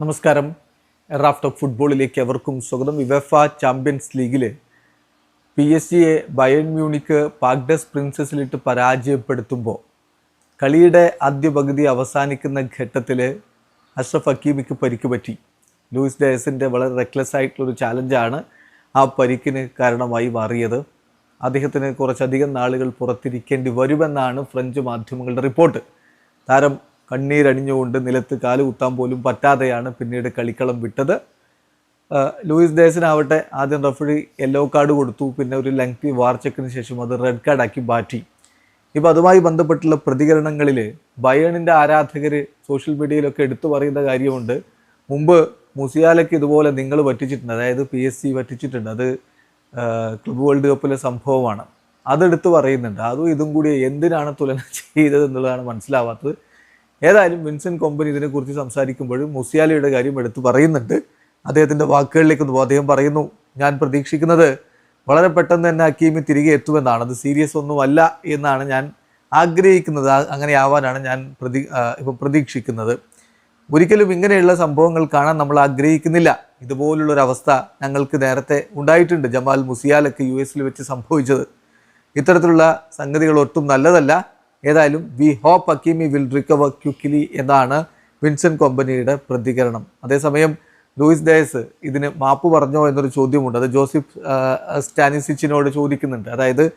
നമസ്കാരം. Raft of ഫുട്ബോളിലേക്ക് എവർക്കും സ്വാഗതം. വിവഫ ചാമ്പ്യൻസ് ലീഗിൽ പി എസ് ജിയെ ബയൺ മ്യൂണിക്ക് പാഗ്ഡസ് പ്രിൻസസിലിട്ട് പരാജയപ്പെടുത്തുമ്പോൾ കളിയുടെ ആദ്യ പകുതി അവസാനിക്കുന്ന ഘട്ടത്തിൽ അഷ്റഫ് ഹക്കീമിക്ക് പരിക്ക് പറ്റി. ലൂയിസ് ഡയസിന്റെ വളരെ റെക്ലെസ് ആയിട്ടുള്ളൊരു ചാലഞ്ചാണ് ആ പരിക്കിന് കാരണമായി മാറിയത്. അദ്ദേഹത്തിന് കുറച്ചധികം നാളുകൾ പുറത്തിരിക്കേണ്ടി വരുമെന്നാണ് ഫ്രഞ്ച് മാധ്യമങ്ങളുടെ റിപ്പോർട്ട്. താരം കണ്ണീരണിഞ്ഞുകൊണ്ട് നിലത്ത് കാൽ കുത്താൻ പോലും പറ്റാതെയാണ് പിന്നീട് കളിക്കളം വിട്ടത്. ലൂയിസ് ഡേസിനാവട്ടെ ആദ്യം റഫറി യെല്ലോ കാർഡ് കൊടുത്തു പിന്നെ ഒരു ലെങ്തി വാർച്ചക്കിന് ശേഷം അത് റെഡ് കാർഡാക്കി മാറ്റി. ഇപ്പോൾ അതുമായി ബന്ധപ്പെട്ടുള്ള പ്രതികരണങ്ങളിൽ ബയേണിന്റെ ആരാധകർ സോഷ്യൽ മീഡിയയിലൊക്കെ എടുത്തു പറയുന്ന കാര്യമുണ്ട്. മുമ്പ് മുസിയാലയ്ക്ക് ഇതുപോലെ നിങ്ങൾ പറ്റിച്ചിട്ടുണ്ട് അതായത് പി എസ് സി പറ്റിച്ചിട്ടുണ്ട്. അത് ക്ലബ് വേൾഡ് കപ്പിലെ സംഭവമാണ്. അതെടുത്ത് പറയുന്നുണ്ട്. അതും ഇതും കൂടി എന്തിനാണ് തുലന ചെയ്തത് എന്നുള്ളതാണ് മനസ്സിലാവാത്തത്. ഏതായാലും വിൻസെന്റ് കൊമ്പനി ഇതിനെക്കുറിച്ച് സംസാരിക്കുമ്പോഴും മുസിയാലയുടെ കാര്യം എടുത്തു പറയുന്നുണ്ട്. അദ്ദേഹത്തിന്റെ വാക്കുകളിലേക്ക് അദ്ദേഹം പറയുന്നു ഞാൻ പ്രതീക്ഷിക്കുന്നത് വളരെ പെട്ടെന്ന് തന്നെ അക്കീമി തിരികെ എത്തുമെന്നാണ്. അത് സീരിയസ് ഒന്നുമല്ല എന്നാണ് ഞാൻ ആഗ്രഹിക്കുന്നത്. അങ്ങനെ ആവാനാണ് ഞാൻ പ്രതി ആ, ഇപ്പം പ്രതീക്ഷിക്കുന്നത്. ഒരിക്കലും ഇങ്ങനെയുള്ള സംഭവങ്ങൾ കാണാൻ നമ്മൾ ആഗ്രഹിക്കുന്നില്ല. ഇതുപോലുള്ളൊരവസ്ഥ ഞങ്ങൾക്ക് നേരത്തെ ഉണ്ടായിട്ടുണ്ട്. ജമാൽ മുസിയാലൊക്കെ യു എസിൽ വെച്ച് സംഭവിച്ചത്. ഇത്തരത്തിലുള്ള സംഗതികൾ ഒട്ടും നല്ലതല്ല. ഏതായാലും we hope Hakimi will recover quickly എന്നാണ് വിൻസൻ കൊമ്പനിയുടെ പ്രതികരണം. അതേസമയം ലൂയിസ് ഡേസ് ഇതിന് മാപ്പ് പറഞ്ഞോ എന്നൊരു ചോദ്യമുണ്ട്. അത് ജോസഫ് സ്റ്റാനിസിച്ചിനോട് ചോദിക്കുന്നുണ്ട്. അതായത്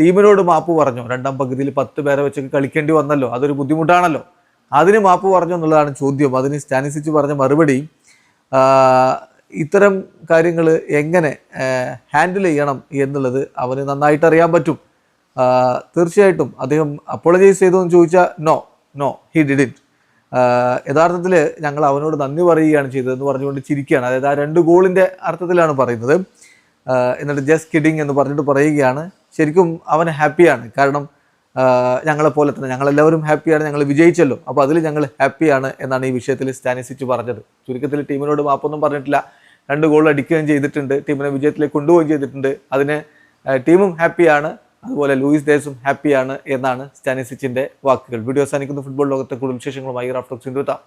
ടീമിനോട് മാപ്പ് പറഞ്ഞോ? രണ്ടാം പകുതിയിൽ പത്ത് പേരെ വെച്ചൊക്കെ കളിക്കേണ്ടി വന്നല്ലോ. അതൊരു ബുദ്ധിമുട്ടാണല്ലോ. അതിന് മാപ്പ് പറഞ്ഞോ എന്നുള്ളതാണ് ചോദ്യം. അതിന് സ്റ്റാനിസിച്ച് പറഞ്ഞ മറുപടി ഇത്തരം കാര്യങ്ങൾ എങ്ങനെ ഹാൻഡിൽ ചെയ്യണം എന്നുള്ളത് അവന് നന്നായിട്ട് അറിയാൻ പറ്റും. തീർച്ചയായിട്ടും അദ്ദേഹം അപ്പോളജൈസ് ചെയ്തു എന്ന് ചോദിച്ചാൽ നോ നോ ഹി ഡിഡിറ്റ് യഥാർത്ഥത്തിൽ ഞങ്ങൾ അവനോട് നന്ദി പറയുകയാണ് ചെയ്തതെന്ന് പറഞ്ഞുകൊണ്ട് ചിരിക്കുകയാണ്. അതായത് ആ രണ്ട് ഗോളിന്റെ അർത്ഥത്തിലാണ് പറയുന്നത്. എന്നിട്ട് ജസ്റ്റ് കിഡിങ് എന്ന് പറഞ്ഞിട്ട് പറയുകയാണ്. ശരിക്കും അവൻ ഹാപ്പിയാണ് കാരണം ഞങ്ങളെ പോലെ തന്നെ ഞങ്ങളെല്ലാവരും ഹാപ്പിയാണ് ഞങ്ങൾ വിജയിച്ചല്ലോ. അപ്പോൾ അതിൽ ഞങ്ങൾ ഹാപ്പിയാണ് എന്നാണ് ഈ വിഷയത്തിൽ സ്റ്റാനിസിച്ച് പറഞ്ഞത്. ചുരുക്കത്തിൽ ടീമിനോട് മാപ്പൊന്നും പറഞ്ഞിട്ടില്ല. രണ്ട് ഗോൾ അടിക്കുകയും ചെയ്തിട്ടുണ്ട്. ടീമിനെ വിജയത്തിലേക്ക് കൊണ്ടുപോവുകയും ചെയ്തിട്ടുണ്ട്. അതിന് ടീമും ഹാപ്പിയാണ് അതുപോലെ ലൂയിസ് ഡേസും ഹാപ്പിയാണ് എന്നാണ് സ്റ്റാനിസിച്ചിന്റെ വാക്കുകൾ. വീഡിയോ അവസാനിക്കുന്ന. ഫുട്ബോൾ ലോകത്തെ കൂടുതൽ വിശേഷങ്ങളുമായി റാഫ്റ്റോക്സ് ഇന്ത്യത്താം